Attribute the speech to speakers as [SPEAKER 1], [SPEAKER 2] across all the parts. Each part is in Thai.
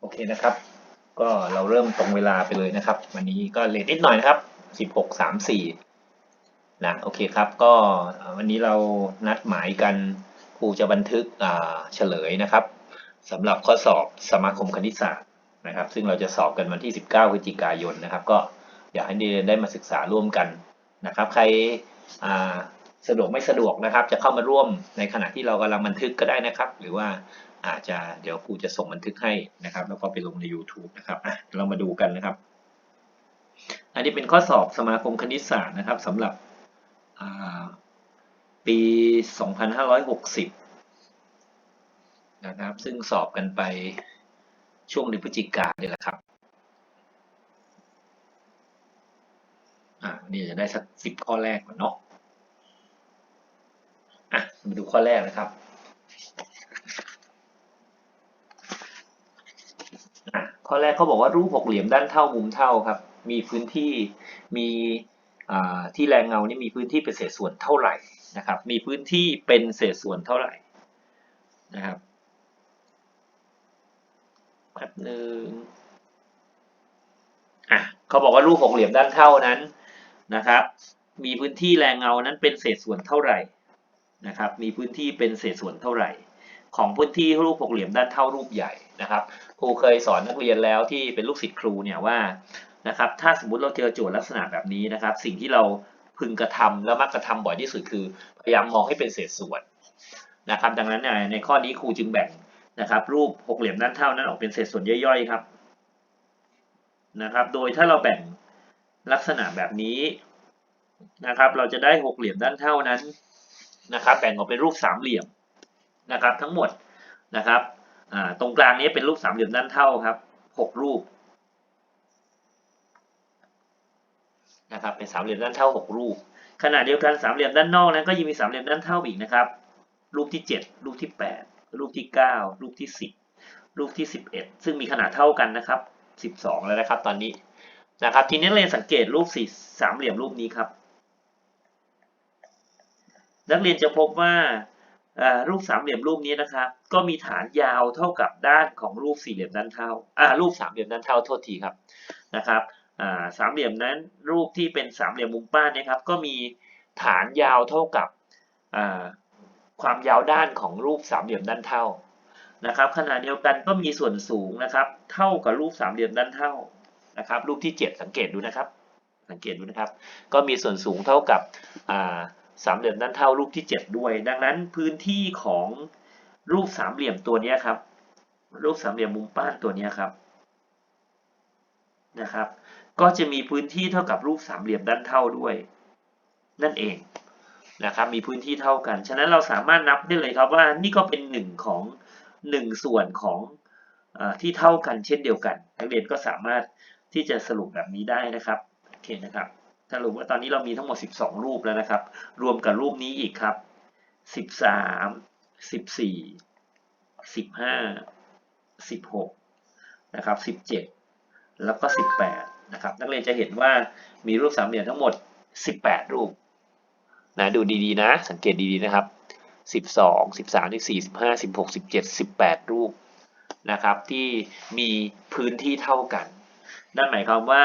[SPEAKER 1] โอเคนะครับ ก็เราเริ่มตรงเวลาไปเลยนะครับ วันนี้ก็เลทนิดหน่อยนะครับสิบหกสามสี่นะโอเคครับ ก็วันนี้เรานัดหมายกันครูจะบันทึกเฉลยนะครับสำหรับข้อสอบสมาคมคณิตศาสตร์นะครับ ซึ่งเราจะสอบกันวันที่ 19พฤศจิกายนนะครับ ก็อยากให้เรียนได้มาศึกษาร่วมกันนะครับ ใครสะดวกไม่สะดวกนะครับ จะเข้ามาร่วมในขณะที่เรากำลังบันทึกก็ได้นะครับ หรือว่า อาจจะเดี๋ยวครูจะส่งบันทึกให้นะครับ แล้วก็ไปลงใน YouTube นะครับเรามาดูกันนะครับ อันนี้เป็นข้อสอบสมาคมคณิตศาสตร์นะครับสำหรับปี 2560 นะครับ ซึ่งสอบกันไปช่วงเดือนพฤศจิกาเนี่ยแหละครับอ่านี่จะได้สักสิบข้อแรกก่อนเนาะอะมาดูข้อแรกนะครับ อะ ข้อแรกเขาบอกว่ารูปหกเหลี่ยมด้านเท่ามุมเท่าครับ มีพื้นที่มีที่แรงเงานี่มีพื้นที่เป็นเศษส่วนเท่าไหร่นะครับ มีพื้นที่เป็นเศษส่วนเท่าไหร่นะครับแป๊บหนึ่งอะเขาบอกว่ารูปหกเหลี่ยมด้านเท่านั้นนะครับ มีพื้นที่แรงเงานั้นเป็นเศษส่วนเท่าไหร่นะครับ มีพื้นที่เป็นเศษส่วนเท่าไหร่ ของพื้นที่รูปหกเหลี่ยมด้านเท่ารูปใหญ่นะครับ ครูเคยสอนนักเรียนแล้วที่เป็นลูกศิษย์ครูเนี่ยว่านะครับ ถ้าสมมติเราเจอโจทย์ลักษณะแบบนี้นะครับ สิ่งที่เราพึงกระทำแล้วมักกระทำบ่อยที่สุดคือ พยายามมองให้เป็นเศษส่วนนะครับ ดังนั้นในข้อนี้ครูจึงแบ่งนะครับ รูปหกเหลี่ยมด้านเท่านั้นออกเป็นเศษส่วนย่อยๆครับนะครับ โดยถ้าเราแบ่งลักษณะแบบนี้นะครับ เราจะได้หกเหลี่ยมด้านเท่านั้นนะครับ แบ่งออกเป็นรูปสามเหลี่ยม นะครับทั้งหมดนะครับตรงกลางนี้เป็นรูปสามเหลี่ยมด้านเท่าครับหกรูปนะครับเป็นสามเหลี่ยมด้านเท่าหกรูป ขณะเดียวกันสามเหลี่ยมด้านนอกนั้นก็ยังมีสามเหลี่ยมด้านเท่าอีกนะครับรูปที่เจ็ดรูปที่แปดรูปที่เก้ารูปที่สิบรูปที่สิบเอ็ดซึ่งมีขนาดเท่ากันนะครับสิบสองแล้วนะครับ ตอนนี้นะครับ ทีนี้เราสังเกตรูปสี่สามเหลี่ยมรูปนี้ครับ นักเรียนจะพบว่า รูปสามเหลี่ยมรูปนี้นะครับก็มีฐานยาวเท่ากับด้านของรูปสี่เหลี่ยมด้านเท่าอ่ารูปสามเหลี่ยมด้านเท่าโทษทีครับนะครับอ่าสามเหลี่ยมนั้นรูปที่เป็นสามเหลี่ยมมุมป้านนะครับ ก็มีฐานยาวเท่ากับอ่าความยาวด้านของรูปสามเหลี่ยมด้านเท่านะครับขณะเดียวกันก็มีส่วนสูงนะครับ เท่ากับรูปสามเหลี่ยมด้านเท่านะครับ รูปที่เจ็ดสังเกตดูนะครับ สังเกตดูนะครับ ก็มีส่วนสูงเท่ากับอ่า สามเหลี่ยมด้านเท่ารูปที่ 7 ด้วย ดังนั้นพื้นที่ของรูปสามเหลี่ยมตัวนี้ครับ รูปสามเหลี่ยมมุมป้านตัวนี้ครับนะครับ ก็จะมีพื้นที่เท่ากับรูปสามเหลี่ยมด้านเท่าด้วย นั่นเองนะครับมีพื้นที่เท่ากัน ฉะนั้นเราสามารถนับได้เลยครับว่านี่ก็เป็นหนึ่งของหนึ่งส่วนของอที่เท่ากันเช่นเดียวกันนักเรียนก็สามารถที่จะสรุปแบบนี้ได้นะครับโอเคนะครับ สรุปว่าตอนนี้เรามีทั้งหมด 12 รูปแล้วนะครับ รวมกับรูปนี้อีกครับ 13 14 15 16นะครับ17 แล้วก็ 18นะครับนักเรียนจะเห็นว่ามีรูปสามเหลี่ยมทั้งหมด 18 รูปนะดูดีๆนะ สังเกตดีๆนะครับ 12 13 14 15 16 17 18 รูปนะครับที่มีพื้นที่เท่ากัน นั่นหมายความว่า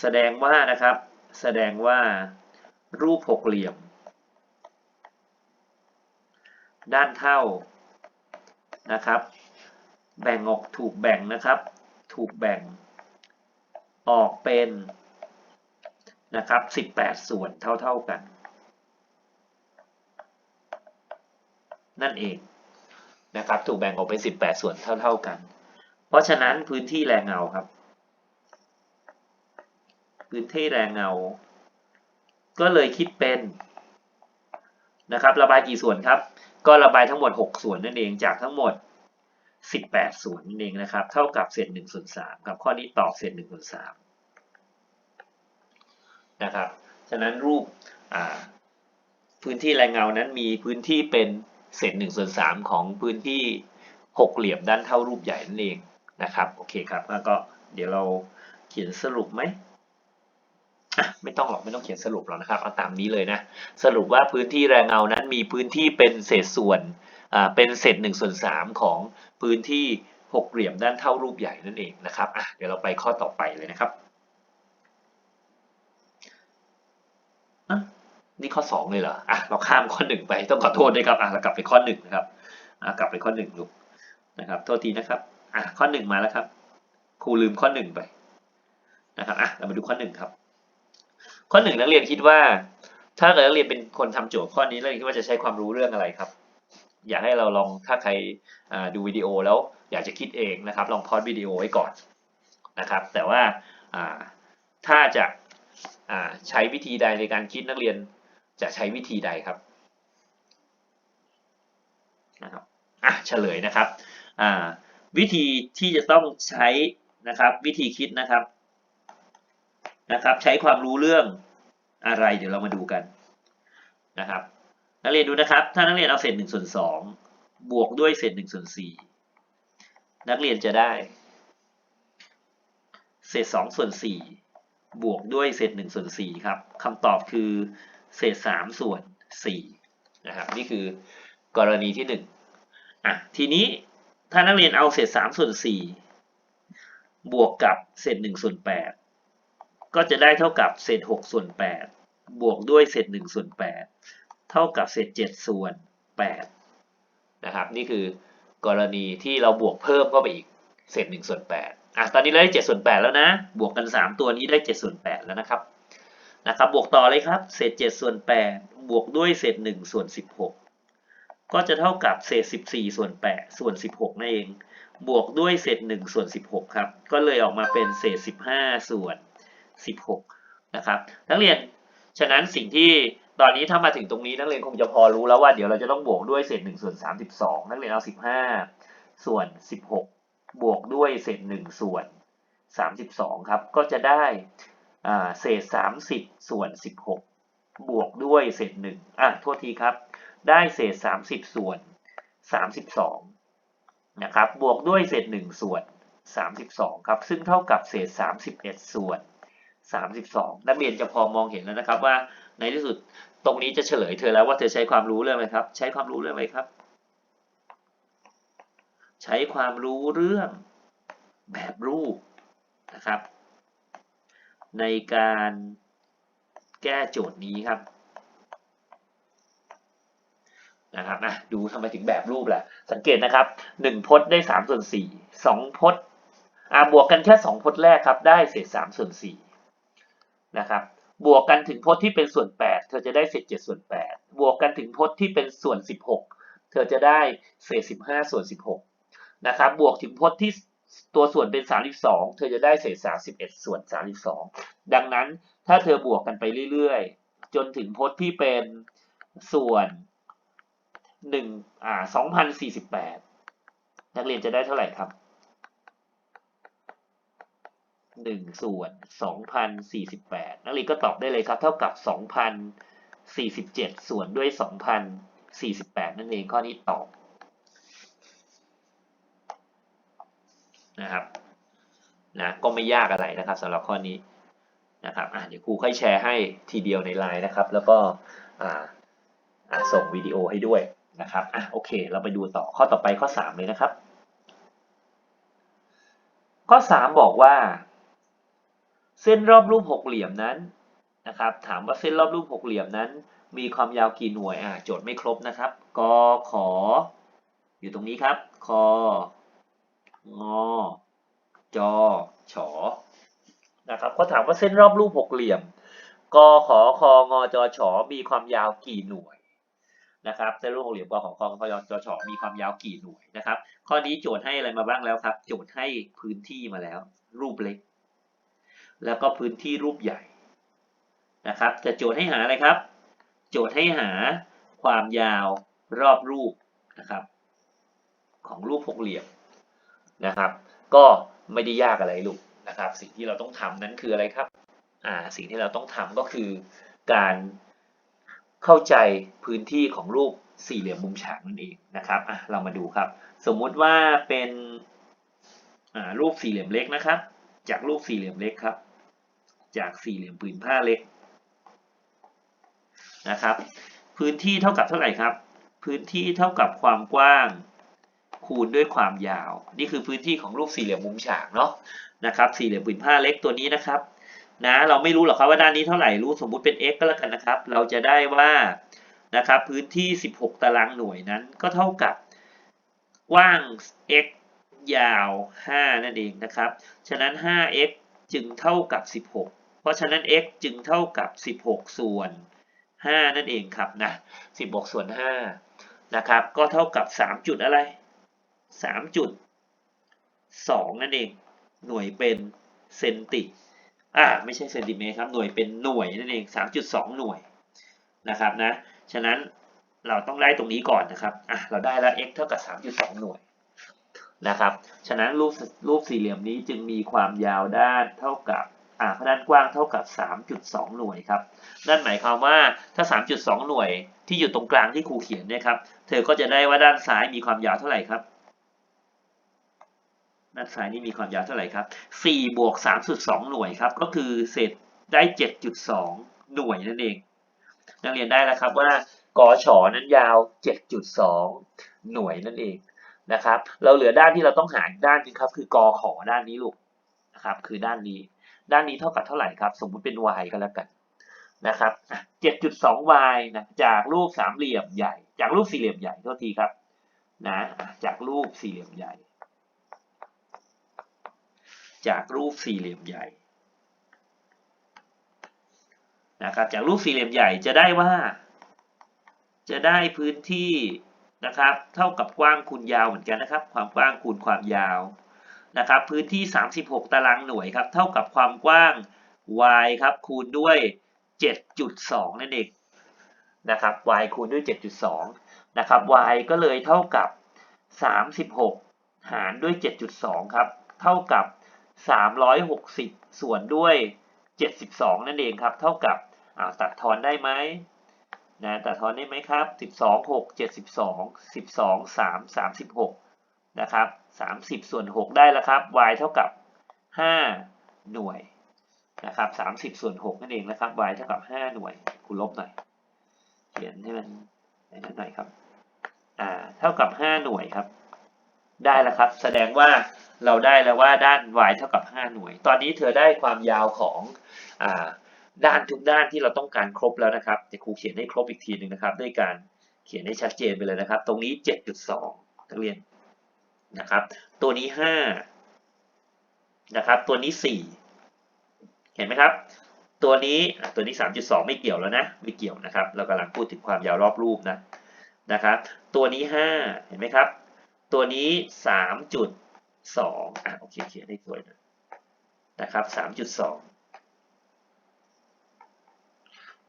[SPEAKER 1] แสดงว่านะครับ แสดงว่ารูปหกเหลี่ยม ด้านเท่านะครับ แบ่งออกถูกแบ่งนะครับ ถูกแบ่งออกเป็นนะครับ 18 ส่วนเท่า ๆกัน นั่นเองนะครับ ถูกแบ่งออกเป็น 18 ส่วนเท่า ๆกัน เพราะฉะนั้นพื้นที่แรงเงาครับ พื้นที่แรงเงา ก็เลยคิดเป็นนะครับระบายกี่ส่วนครับ ก็ระบายทั้งหมด 6 ส่วนนั่นเองจากทั้งหมด 18 ส่วนนั่นเองนะครับ เท่ากับเศษ1ส่วน3ครับข้อนี้ตอบเศษ1ส่วน3นะครับฉะนั้นรูปพื้นที่แรงเงานั้นมีพื้นที่เป็นเศษ1ส่วน3ของพื้นที่หกเหลี่ยมด้านเท่ารูปใหญ่นั่นเองนะครับโอเคครับแล้วก็เดี๋ยวเราเขียนสรุปไหม ไม่ต้องหรอกไม่ต้องเขียนสรุปหรอกนะครับ เอาตามนี้เลยนะ สรุปว่าพื้นที่แรงเงานั้นมีพื้นที่เป็นเศษส่วนเป็นเศษหนึ่งส่วนสามของพื้นที่หกเหลี่ยมด้านเท่ารูปใหญ่นั่นเองนะครับอะเดี๋ยวเราไปข้อต่อไปเลยนะครับนี่ข้อสองเลยเหรออะเราข้ามข้อหนึ่งไปต้องขอโทษด้วยครับอะเรากลับไปข้อหนึ่งนะครับอะกลับไปข้อหนึ่งลูกนะครับโทษทีนะครับอะข้อหนึ่งมาแล้วครับครูลืมข้อหนึ่งไปนะครับอะเรามาดูข้อหนึ่งครับ ข้อหนึ่งนักเรียนคิดว่า ถ้าเกิดนักเรียนเป็นคนทำโจทย์ข้อนี้นักเรียนคิดว่าจะใช้ความรู้เรื่องอะไรครับ อยากให้เราลองถ้าใครดูวิดีโอแล้วอยากจะคิดเองนะครับ ลองพอดวิดีโอไว้ก่อนนะครับ แต่ว่าถ้าจะาใช้วิธีใดในการคิดนักเรียนจะใช้วิธีใดครับนะครับอะเฉลยนะครับวิธีที่จะต้องใช้นะครับ วิธีคิดนะครับ นะครับ ใช้ความรู้เรื่องอะไร เดี๋ยวเรามาดูกันนะครับ นักเรียนดูนะครับ ถ้านักเรียนเอาเศษหนึ่งส่วนสองบวกด้วยเศษหนึ่งส่วนสี่นักเรียนจะได้ เศษสองส่วนสี่บวกด้วยเศษหนึ่งส่วนสี่ครับคำตอบคือเศษสามส่วนสี่นะครับ นี่คือกรณีที่หนึ่งอะทีนี้ถ้านักเรียนเอาเศษสามส่วนสี่บวกกับเศษหนึ่งส่วนแปด ก็จะได้เท่ากับเศษหกส่วนแปดบวกด้วยเศษหนึ่งส่วนแปดเท่ากับเศษ7ส่วน8นะครับ นี่คือกรณีที่เราบวกเพิ่มเข้าไปอีกเศษ1ส่วน8อะตอนนี้เราได้7ส่วน8แล้วนะ บวกกัน 3 ตัวนี้ได้7ส่วน8แล้วนะครับนะครับ บวกต่อเลยครับ เศษ7ส่วน8บวกด้วยเศษ1ส่วน16 ก็จะเท่ากับเศษ14ส่วน8ส่วน16นั่นเอง บวกด้วยเศษ1ส่วน16 ครับ ก็เลยออกมาเป็นเศษ15ส่วน16 นะครับ นักเรียน ฉะนั้นสิ่งที่ตอนนี้ถ้ามาถึงตรงนี้นักเรียนคงจะพอรู้แล้วว่าเดี๋ยวเราจะต้องบวกด้วยเศษ1ส่วน32 นักเรียนเอา 15 ส่วน 16 บวกด้วยเศษ1ส่วน 32 ครับ ก็จะได้เศษ 30 ส่วน 16 บวกด้วยเศษ1อะโทษทีครับ ได้เศษ 30 ส่วน 32 นะครับ บวกด้วยเศษ 1 ส่วน 32 ครับ ซึ่งเท่ากับเศษ 31 ส่วน 32 นักเรียนจะพอมองเห็นแล้วนะครับว่าในที่สุดตรงนี้จะเฉลยเธอแล้วว่าเธอใช้ความรู้เรื่องอะไรครับ ใช้ความรู้เรื่องอะไรครับ ใช้ความรู้เรื่องแบบรูปนะครับ ในการแก้โจทย์นี้ครับนะครับนะดูทำไมถึงแบบรูปแหละสังเกตนะครับหนึ่งพจน์ได้สามส่วนสี่สองพจน์อ่าบวกกันแค่สองพจน์แรกครับ ได้เศษสามส่วนสี่ นะครับบวกกันถึงพจน์ที่เป็นส่วน 8 เธอจะได้เศษ7ส่วน 8 บวกกันถึงพจน์ที่เป็นส่วน 16 เธอจะได้เศษ 15 ส่วน 16 นะครับ บวกถึงพจน์ที่ตัวส่วนเป็น 32 เธอจะได้เศษ 31 ส่วน 32 ดังนั้นถ้าเธอบวกกันไปเรื่อยๆ จนถึงพจน์ที่เป็นส่วน1อ่า2048 นักเรียนจะได้เท่าไหร่ครับ หนึ่งส่วนสองพันสี่สิบแปดนักเรียนก็ตอบได้เลยครับ เท่ากับสองพันสี่สิบเจ็ดส่วนด้วยสองพันสี่สิบแปดนั่นเองข้อนี้ตอบนะครับนะก็ไม่ยากอะไรนะครับสำหรับข้อนี้นะครับเดี๋ยวครูค่อยแชร์ให้ทีเดียวในไลน์นะครับ แล้วก็ส่งวิดีโอให้ด้วยนะครับอะโอเค เราไปดูต่อข้อต่อไปข้อสามเลยนะครับ ข้อสามบอกว่า เส้นรอบรูปหกเหลี่ยมนั้นนะครับ ถามว่าเส้นรอบรูปหกเหลี่ยมนั้น มีความยาวกี่หน่วยอ่าโจทย์ไม่ครบนะครับกขอ อยู่ตรงนี้ครับคองอจอฉอนะครับเขาถามว่าเส้นรอบรูปหกเหลี่ยมกขอคองอจอฉอมีความยาวกี่หน่วยนะครับเส้นรูปหกเหลี่ยมกขอคองอจอฉอมีความยาวกี่หน่วยนะครับ ข้อนี้โจทย์ให้อะไรมาบ้างแล้วครับ โจทย์ให้พื้นที่มาแล้ว รูปเล็ก แล้วก็พื้นที่รูปใหญ่นะครับจะโจทย์ให้หาอะไรครับ โจทย์ให้หาความยาวรอบรูปนะครับ ของรูปหกเหลี่ยมนะครับ ก็ไม่ได้ยากอะไรลูกนะครับ สิ่งที่เราต้องทำนั้นคืออะไรครับอ่าสิ่งที่เราต้องทำก็คือการเข้าใจพื้นที่ของรูปสี่เหลี่ยมมุมฉากนั่นเองนะครับอะเรามาดูครับ สมมุติว่าเป็นอ่ารูปสี่เหลี่ยมเล็กนะครับ จากรูปสี่เหลี่ยมเล็กครับ จากสี่เหลี่ยมผืนผ้าเล็กนะครับ พื้นที่เท่ากับเท่าไหร่ครับ พื้นที่เท่ากับความกว้างคูณด้วยความยาว นี่คือพื้นที่ของรูปสี่เหลี่ยมมุมฉากเนาะนะครับ สี่เหลี่ยมผืนผ้าเล็กตัวนี้นะครับนะเราไม่รู้หรอกครับว่าด้านนี้เท่าไหร่รู้สมมุติเป็น x ก็แล้วกันนะครับ เราจะได้ว่านะครับพื้นที่ 16 ตารางหน่วยนั้นก็เท่ากับกว้าง x ยาว 5 นั่นเองนะครับ ฉะนั้น 5x จึงเท่ากับ 16 เพราะฉะนั้น x จึงเท่ากับ 16 ส่วน 5 นั่นเองครับนะ 16 ส่วน 5 นะครับ ก็เท่ากับ 3 จุดอะไร 3 จุด 2 นั่นเอง หน่วยเป็นเซนติ อ่า ไม่ใช่เซนติเมตรครับ หน่วยเป็นหน่วยนั่นเอง 3.2 หน่วยนะครับนะ ฉะนั้นเราต้องได้ตรงนี้ก่อนนะครับ อะ เราได้แล้ว x เท่ากับ 3.2 หน่วยนะครับ ฉะนั้นรูปรูปสี่เหลี่ยมนี้จึงมีความยาวด้านเท่ากับ อ่าด้านกว้างเท่ากับ 3.2 หน่วยครับ นั่นหมายความว่าถ้า 3.2 หน่วยที่อยู่ตรงกลางที่ครูเขียนเนี่ยครับ เธอก็จะได้ว่าด้านซ้ายมีความยาวเท่าไหร่ครับ ด้านซ้ายนี่มีความยาวเท่าไหร่ครับ4บวก3.2 หน่วยครับ ก็คือเศษได้ 7.2 หน่วยนั่นเอง นักเรียนได้แล้วครับว่ากอชอนั้นยาว 7.2 หน่วยนั่นเองนะครับ เราเหลือด้านที่เราต้องหาด้านนึงครับ คือกอขอด้านนี้ลูกนะครับ คือด้านนี้ ด้านนี้เท่ากับเท่าไหร่ครับ สมมุติเป็น y ก็แล้วกันนะครับอะ 7.2y นะจากรูปสามเหลี่ยมใหญ่ จากรูปสี่เหลี่ยมใหญ่โทษทีครับนะจากรูปสี่เหลี่ยมใหญ่ จากรูปสี่เหลี่ยมใหญ่นะครับจากรูปสี่เหลี่ยมใหญ่จะได้ว่า จะได้พื้นที่นะครับ เท่ากับกว้างคูณยาวเหมือนกันนะครับ ความกว้างคูณความยาว นะครับพื้นที่ 36 ตารางหน่วยครับเท่ากับความกว้าง y ครับคูณด้วย 7.2 นั่นเองนะครับ y คูณด้วย 7.2 นะครับ y ก็เลยเท่ากับ 36 หารด้วย 7.2 ครับ เท่ากับ 360 ส่วนด้วย 72 นั่นเองครับ เท่ากับอ่าตัดทอนได้ไหมนะตัดทอนได้ไหมครับ 12 6 72 12 3 36 นะครับ 30 ส่วน 6 ได้แล้วครับ y เท่ากับ 5 หน่วยนะครับ30 ส่วน 6 นั่นเองนะครับ y เท่ากับ 5 หน่วยคูณลบหน่อย เขียนให้มันนั้นหน่อยครับ อ่า เท่ากับ 5 หน่วยครับ ได้แล้วครับ แสดงว่าเราได้แล้วว่าด้าน y เท่ากับ 5 หน่วย ตอนนี้เธอได้ความยาวของ อ่า ด้านทุกด้านที่เราต้องการครบแล้วนะครับจะครูเขียนให้ครบอีกทีหนึ่งนะครับ ด้วยการเขียนให้ชัดเจนไปเลยนะครับ ตรงนี้ 7.2นักเรียน นะครับ ตัวนี้5นะครับ ตัวนี้ 4 เห็นไหมครับ ตัวนี้ตัวนี้ 3.2 ไม่เกี่ยวแล้วนะ ไม่เกี่ยวนะครับ เรากำลังพูดถึงความยาวรอบรูปนะนะครับ ตัวนี้ 5 เห็นไหมครับ ตัวนี้ 3.2อะโอเคเขียนให้สวยนะนะครับ 3.2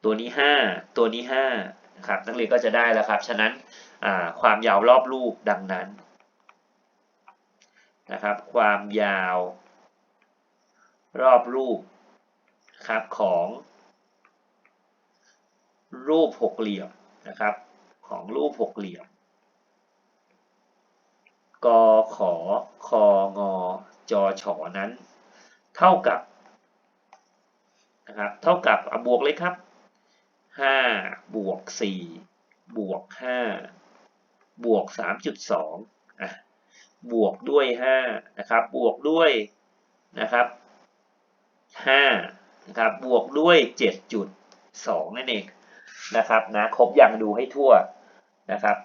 [SPEAKER 1] ตัวนี้ 5 ตัวนี้ 5 นะครับ นักเรียนก็จะได้แล้วครับ ฉะนั้นความยาวรอบรูปดังนั้น นะครับ ความยาว รอบรูปครับของรูปหกเหลี่ยมนะครับของรูปหกเหลี่ยม กขคงจฉนั้น เท่ากับนะครับเท่ากับบวกเลยครับ5บวก4บวก5บวก3.2 บวกด้วยห้านะครับบวกด้วยนะครับห้านะครับบวกด้วยเจ็ดจุดสองนั่นเองนะครับนะครบอย่างดูให้ทั่วนะครับ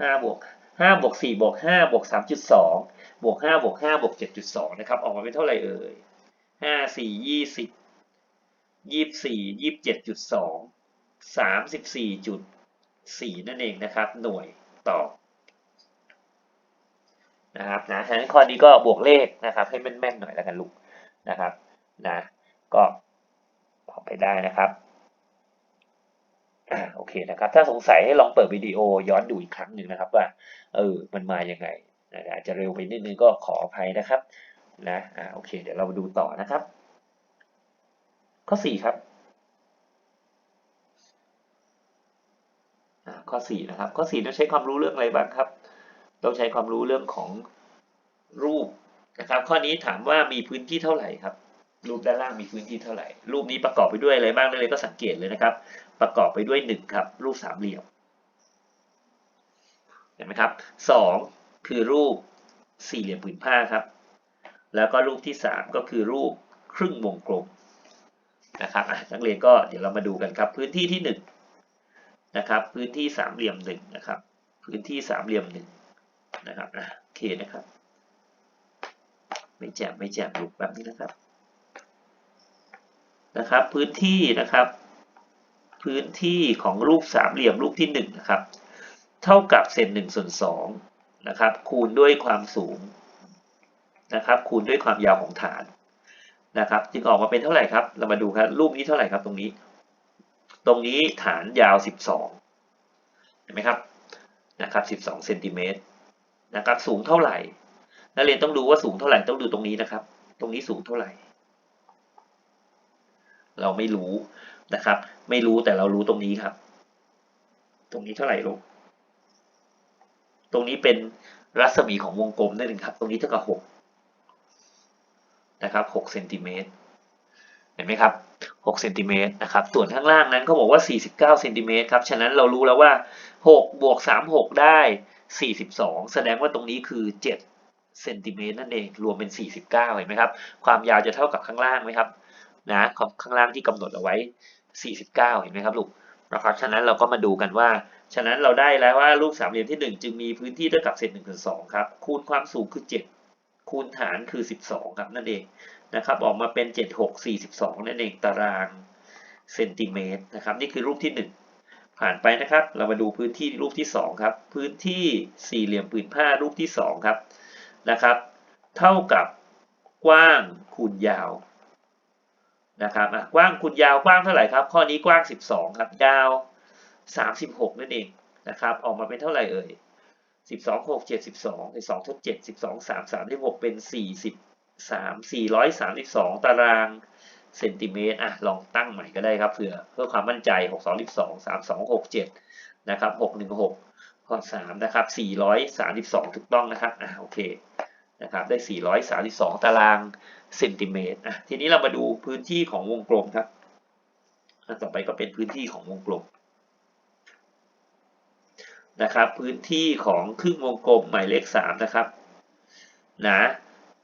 [SPEAKER 1] ห้าบวกห้าบวกสี่บวกห้าบวกสามจุดสองบวกห้าบวกห้าบวกเจ็ดจุดสองนะครับออกมาเป็นเท่าไหร่เอ่ยห้าสี่ยี่สิบยี่สี่ยี่เจ็ดจุดสองสามสิบสี่จุดสี่นั่นเองนะครับ หน่วยต่อ นะครับนะฉะนั้นข้อนี้ก็บวกเลขนะครับ ให้แม่นๆหน่อยแล้วกันลูกนะครับนะก็ตอไปได้นะครับโอเคนะครับ ถ้าสงสัยให้ลองเปิดวิดีโอย้อนดูอีกครั้งหนึ่งนะครับ ว่าเออมันมาอย่างไงนะอาจจะเร็วไปนิดนึงก็ขออภัยนะครับนะอ่าโอเค เดี๋ยวเรามาดูต่อนะครับ ข้อสี่ครับข้อ4นะครับ ข้อ4ต้องใช้ความรู้เรื่องอะไรบ้างครับ ต้องใช้ความรู้เรื่องของรูปนะครับ ข้อนี้ถามว่ามีพื้นที่เท่าไหร่ครับ รูปด้านล่างมีพื้นที่เท่าไหร่ รูปนี้ประกอบไปด้วยอะไรบ้างเลยก็สังเกตเลยนะครับ ประกอบไปด้วย1ครับ รูปสามเหลี่ยมเห็นไหมครับ2คือรูปสี่เหลี่ยมผืนผ้าครับ แล้วก็รูปที่สามก็คือรูปครึ่งวงกลมนะครับนักเรียนก็เดี๋ยวเรามาดูกันครับ พื้นที่ที่หนึ่งนะครับ พื้นที่สามเหลี่ยมหนึ่งนะครับ พื้นที่สามเหลี่ยมห นะครับอะโอเคนะครับ ไม่แจ่มไม่แจ่มดูแบบนี้นะครับ นะครับ พื้นที่นะครับ พื้นที่ของรูปสามเหลี่ยมรูปที่หนึ่งนะครับ เท่ากับเศษหนึ่งส่วนสองนะครับ คูณด้วยความสูงนะครับ คูณด้วยความยาวของฐานนะครับ จึงออกมาเป็นเท่าไหร่ครับ เรามาดูครับ รูปนี้เท่าไหร่ครับตรงนี้ ตรงนี้ฐานยาวสิบสองเห็นไหมครับนะครับสิบสองเซนติเมตร นะครับ สูงเท่าไหร่ นักเรียนต้องดูว่าสูงเท่าไหร่ต้องดูตรงนี้นะครับ ตรงนี้สูงเท่าไหร่ เราไม่รู้นะครับ ไม่รู้แต่เรารู้ตรงนี้ครับ ตรงนี้เท่าไหร่ลูกตรงนี้เป็นรัศมีของวงกลมนั่นเองครับ ตรงนี้เท่ากับหกนะครับหกเซนติเมตรเห็นไหมครับหกเซนติเมตรนะครับ ส่วนข้างล่างนั้นเขาบอกว่าสี่สิบเก้าเซนติเมตรครับ ฉะนั้นเรารู้แล้วว่าหกบวกสามหกได้ สี่สิบสองแสดงว่าตรงนี้คือเจ็ดเซนติเมตรนั่นเอง รวมเป็นสี่สิบเก้าเห็นไหมครับ ความยาวจะเท่ากับข้างล่างไหมครับ นะ ข้างล่างที่กำหนดเอาไว้ 49 เห็นไหมครับลูก นะครับ ฉะนั้นเราก็มาดูกันว่า ฉะนั้นเราได้แล้วว่ารูปสามเหลี่ยมที่ 1 จึงมีพื้นที่เท่ากับเศษ1ส่วน2ครับ คูณความสูงคือ 7 คูณฐานคือ 12 ครับนั่นเอง นะครับ ออกมาเป็น 7 6 42 นั่นเอง ตารางเซนติเมตรนะครับ นี่คือรูปที่ 1 ผ่านไปนะครับ เรามาดูพื้นที่รูปที่ 2 ครับ พื้นที่สี่เหลี่ยมผืนผ้ารูปที่ 2 ครับนะครับ เท่ากับกว้างคูณยาวนะครับกว้างคูณยาวกว้างเท่าไหร่ครับ ข้อนี้กว้าง 12 ครับ ยาว 36 นั่นเองนะครับ ออกมาเป็นเท่าไหร่เอ่ย 12 6 72 2ทด7 12 3 3 6 เป็น 43 432 ตาราง เซนติเมตรอะลองตั้งใหม่ก็ได้ครับเผื่อเพื่อความมั่นใจ 6 2 12 3 2 6 7นะครับ6 1 6ข้อ3นะครับ432 ถูกต้องนะครับอะโอเคนะครับได้ 432 ตารางเซนติเมตรอะทีนี้เรามาดูพื้นที่ของวงกลมครับอันต่อไปก็เป็นพื้นที่ของวงกลมนะครับ พื้นที่ของครึ่งวงกลมหมายเลข3นะครับนะ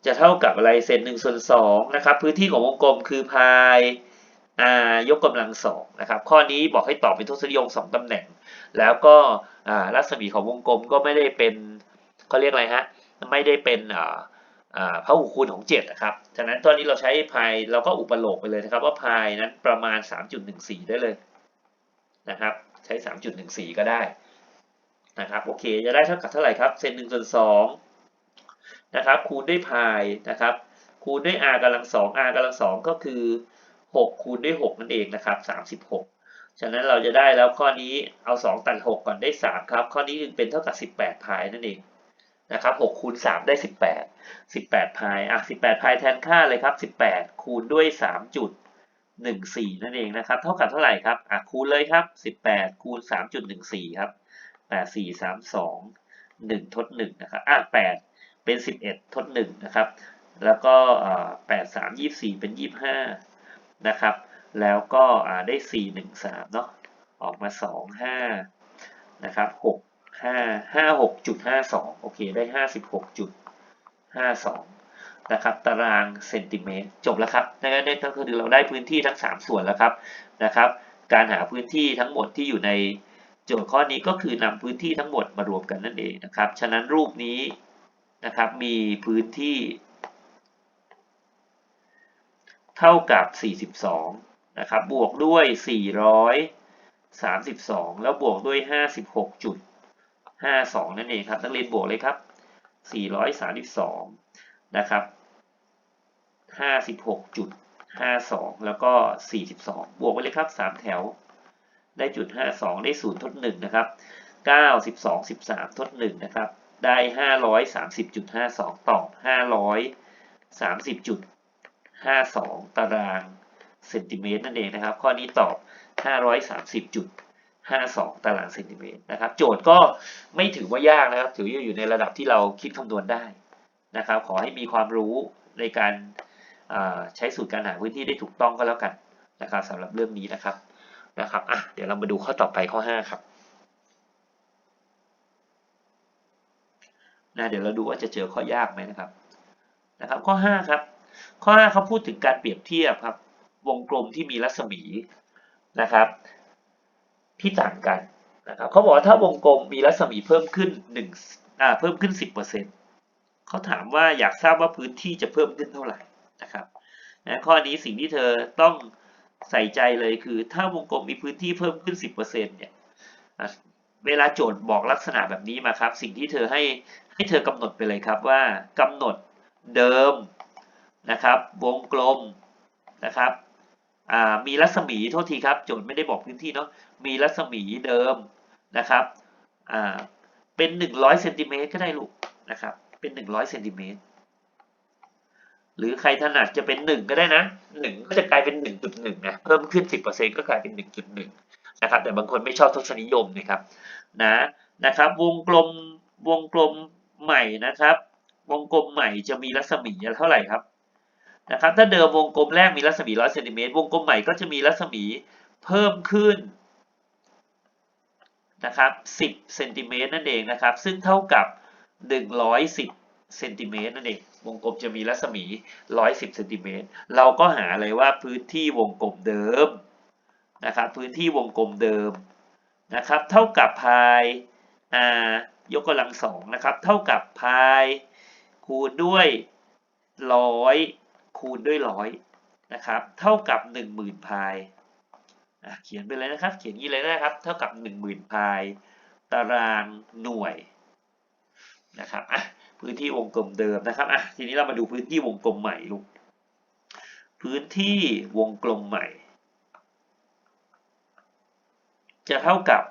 [SPEAKER 1] จะเท่ากับอะไรเศษหนึ่งส่วนสองนะครับ พื้นที่ของวงกลมคือพาย r ยกกำลังสองนะครับ ข้อนี้บอกให้ตอบเป็นทศนิยมสองตำแหน่ง แล้วก็รัศมีของวงกลมก็ไม่ได้เป็นเขาเรียกอะไรฮะ ไม่ได้เป็นพหุคูณของ7นะครับ ฉะนั้นตอนนี้เราใช้พายเราก็อุปโลกไปเลยนะครับ ว่าพายนั้นประมาณ 3.14 ได้เลยนะครับ ใช้ 3.14 ก็ได้นะครับ โอเค จะได้เท่ากับเท่าไหร่ครับ เซนหนึ่งส่วนสอง นะครับคูณด้วยพายนะครับคูณด้วย r กำลังสอง r กำลังสองก็คือ 6 คูณด้วย 6 นั่นเองนะครับ 36 ฉะนั้นเราจะได้แล้วข้อนี้เอา 2 ตัด 6 ก่อนได้ 3 ครับ ข้อนี้จึงเป็นเท่ากับ 18 พายนั่นเองนะครับ6คูณ3ได้ 18 18 พายอะ18 พายแทนค่าเลยครับ 18 คูณด้วย 3.14 นั่นเองนะครับ เท่ากับเท่าไหร่ครับอะคูณเลยครับ 18 คูณ 3.14 ครับ 8 4 3 2 1 ทด 1 นะครับอะ8 เป็น 11 ทด1นะครับ แล้วก็ 8 3 24 เป็น 25 นะครับ แล้วก็ได้ 4 1 3 เนาะ ออกมา 2 5 นะครับ6ห้าห้าหกจุดห้าสองโอเค ได้ห้าสิบหกจุดห้าสองนะครับ ตารางเซนติเมตร จบแล้วครับนั่นก็คือเราได้พื้นที่ทั้งสามส่วนแล้วครับ นะครับ การหาพื้นที่ทั้งหมดที่อยู่ในโจทย์ข้อนี้ก็คือนำพื้นที่ทั้งหมดมารวมกันนั่นเองนะครับ ฉะนั้นรูปนี้ นะครับ มีพื้นที่ เท่ากับ 42 นะครับ บวกด้วย 432 แล้วบวกด้วย 56จุดห้าสองนั่นเองครับ นักเรียนบวกเลยครับสี่ร้อยสามสิบสองนะครับห้าสิบหกจุดห้าสองแล้วก็สี่สิบวกไปเลยครับสามแถว ได้จุดห้าสองได้ศูนย์ทดหนึ่งนะครับเก้าสิบสองสิบสามทดหนึ่งนะครับ ได้ห้าร้อยสามสิบจุดห้าสองตอบห้าร้อยสามสิบจุดห้าสองตารางเซนติเมตรนั่นเองนะครับ ข้อนี้ตอบห้าร้อยสามสิบจุด52 ตารางเซนติเมตรนะครับ โจทย์ก็ไม่ถือว่ายากนะครับ ถือว่าอยู่ในระดับที่เราคิดคำนวณได้นะครับ ขอให้มีความรู้ในการใช้สูตรการหาพื้นที่ได้ถูกต้องก็แล้วกันนะครับสำหรับเรื่องนี้นะครับนะครับอะเดี๋ยวเรามาดูข้อต่อไปข้อ 5 ครับ นะเดี๋ยวเราดูว่าจะเจอข้อยากไหมนะครับนะครับข้อ5ครับข้อ5เขาพูดถึงการเปรียบเทียบครับ วงกลมที่มีรัศมีนะครับ ที่ต่างกันนะครับเขาบอกว่าถ้าวงกลมมีรัศมีเพิ่มขึ้น1อ่าเพิ่มขึ้น 10%เขาถามว่าอยากทราบว่าพื้นที่จะเพิ่มขึ้นเท่าไหร่นะครับนะข้อนี้สิ่งที่เธอต้องใส่ใจเลยคือ ถ้าวงกลมมีพื้นที่เพิ่มขึ้น 10%เนี่ยอะเวลาโจทย์บอกลักษณะแบบนี้มาครับ สิ่งที่เธอให้ ให้เธอกำหนดไปเลยครับว่ากำหนดเดิมนะครับวงกลมนะครับมีรัศมีโทษทีครับโจทย์ไม่ได้บอกพื้นที่เนาะมีรัศมีเดิมนะครับเป็น 100เซนติเมตรก็ได้ลูกนะครับเป็น 100เซนติเมตรหรือใครถนัดจะเป็น 1 ก็ได้นะ 1 ก็จะกลายเป็น 1.1นะเพิ่มขึ้น 10%ก็กลายเป็น 1.1นะครับแต่บางคนไม่ชอบทศนิยมนะครับนะนะครับวงกลมวงกลม ใหม่นะครับ วงกลมใหม่จะมีรัศมีเท่าไหร่ครับนะครับ ถ้าเดิมวงกลมแรกมีรัศมี100เซนติเมตรวงกลมใหม่ก็จะมีรัศมีเพิ่มขึ้นนะครับ10เซนติเมตรนั่นเองนะครับ ซึ่งเท่ากับ 110เซนติเมตรนั่นเอง วงกลมจะมีรัศมี 110เซนติเมตรเราก็หาเลยว่าพื้นที่วงกลมเดิมนะครับ พื้นที่วงกลมเดิมนะครับ เท่ากับพาย r ยกกำลังสองนะครับ เท่ากับพายคูณด้วยร้อยคูณด้วยร้อยนะครับ เท่ากับหนึ่งหมื่นพายเขียนไปเลยนะครับ เขียนงี้เลยนะครับ เท่ากับหนึ่งหมื่นพายตารางหน่วยนะครับอะพื้นที่วงกลมเดิมนะครับอะทีนี้เรามาดูพื้นที่วงกลมใหม่ลูกพื้นที่วงกลมใหม่ จะเท่ากับ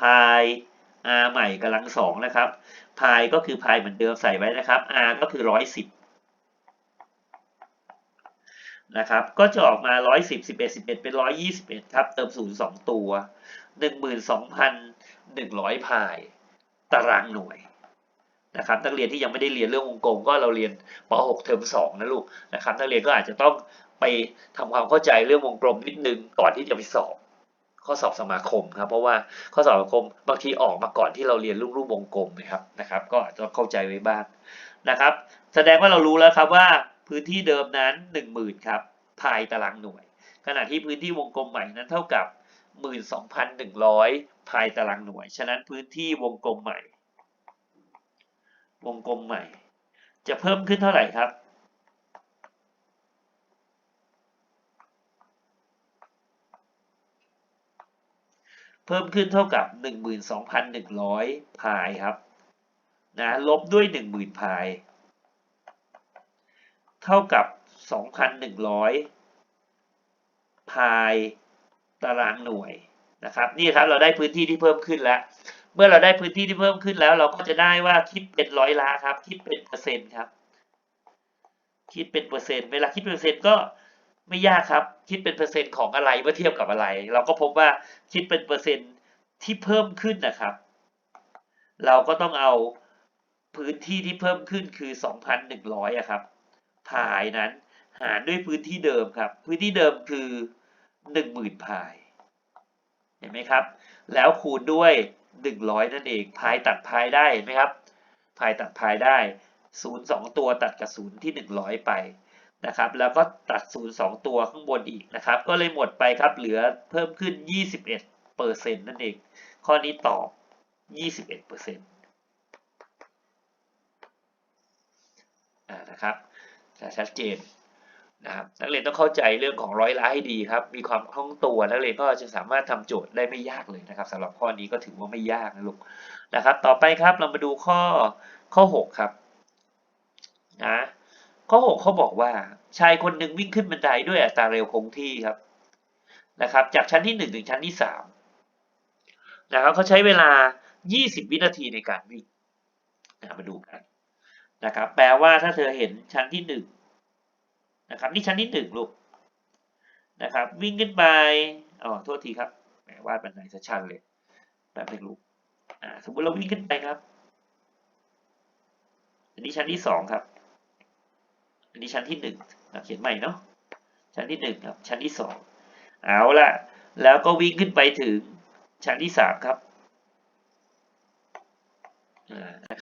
[SPEAKER 1] พาย r ใหม่กำลังสองนะครับพายก็คือพายเหมือนเดิมใส่ไว้นะครับ r ก็คือร้อยสิบนะครับก็จะออกมาร้อยสิบสิบเอ็ดสิบเอ็ดเป็นร้อยยี่สิบเอ็ดครับ เติมศูนย์สองตัวหนึ่งหมื่นสองพันหนึ่งร้อยพาย ตารางหน่วยนะครับนักเรียนที่ยังไม่ได้เรียนเรื่องวงกลมก็เราเรียนป .6 เทอมสองนะลูกนะครับนักเรียนก็อาจจะต้องไปทำความเข้าใจเรื่องวงกลมนิดนึงก่อนที่จะไปสอบ ข้อสอบสมาคมครับเพราะว่าข้อสอบสมาคมบางทีออกมาก่อนที่เราเรียนรูปรูปวงกลมนะครับนะครับ ก็อาจจะเข้าใจไว้บ้างนะครับ แสดงว่าเรารู้แล้วครับว่าพื้นที่เดิมนั้นหนึ่งหมื่นครับพายตารางหน่วย ขณะที่พื้นที่วงกลมใหม่นั้นเท่ากับหมื่นสองพันหนึ่งร้อยพายตารางหน่วย ฉะนั้นพื้นที่วงกลมใหม่ วงกลมใหม่ จะเพิ่มขึ้นเท่าไหร่ครับ พิ่มขึ้นเท่ากับ 12,100 พายครับนะลบด้วย 10,000 พาย เท่ากับ 2,100 พายตารางหน่วยนะครับนี่ครับเราได้พื้นที่ที่เพิ่มขึ้นแล้ว เมื่อเราได้พื้นที่ที่เพิ่มขึ้นแล้ว เราก็จะได้ว่าคิดเป็นร้อยละครับ คิดเป็นเปอร์เซ็นต์ครับ คิดเป็นเปอร์เซ็นต์เวลาคิดเป็นเปอร์เซ็นต์ก็ ไม่ยากครับ คิดเป็นเปอร์เซ็นต์ของอะไรเมื่อเทียบกับอะไร เราก็พบว่าคิดเป็นเปอร์เซ็นต์ที่เพิ่มขึ้นนะครับ เราก็ต้องเอาพื้นที่ที่เพิ่มขึ้นคือ 2,100อะครับพายนั้น หารด้วยพื้นที่เดิมครับ พื้นที่เดิมคือ 10,000พาย เห็นไหมครับ แล้วคูณด้วย 100 นั่นเองพายตัดพายได้เห็นไหมครับพายตัดพายได้ 0 2 ตัวตัดกับ 0 ที่ 100 ไป นะครับ แล้วก็ตัด0 2 ตัวข้างบนอีกนะครับ ก็เลยหมดไปครับ เหลือเพิ่มขึ้น 21เปอร์เซ็นต์นั่นเอง ข้อนี้ตอบ 21เปอร์เซ็นต์นะครับชัดเจนนะครับนักเรียนต้องเข้าใจเรื่องของร้อยละให้ดีครับ มีความคล่องตัวนักเรียนก็จะสามารถทำโจทย์ได้ไม่ยากเลยนะครับสำหรับข้อนี้ก็ถือว่าไม่ยากนะลูกนะครับ ต่อไปครับเรามาดูข้อข้อ 6 ครับนะ ข้อ 6 เขาบอกว่า ชายคนหนึ่งวิ่งขึ้นบันไดด้วยอัตราเร็วคงที่ครับนะครับ จากชั้นที่ 1 ถึงชั้นที่3นะครับเขาใช้เวลา 20 วินาทีในการวิ่งนะมาดูกันนะครับ แปลว่าถ้าเธอเห็นชั้นที่1นะครับนี่ชั้นที่1ลูกนะครับ วิ่งขึ้นไปอ๋อโทษทีครับแหมวาดบันไดซะชันเลยแป๊บนึงลูกสมมติเราวิ่งขึ้นไปครับ อันนี้ชั้นที่สองครับ อันนี้ชั้นที่หนึ่งเขียนใหม่เนาะชั้นที่หนึ่งครับ ชั้นที่สองเอาละแล้วก็วิ่งขึ้นไปถึงชั้นที่สามครับ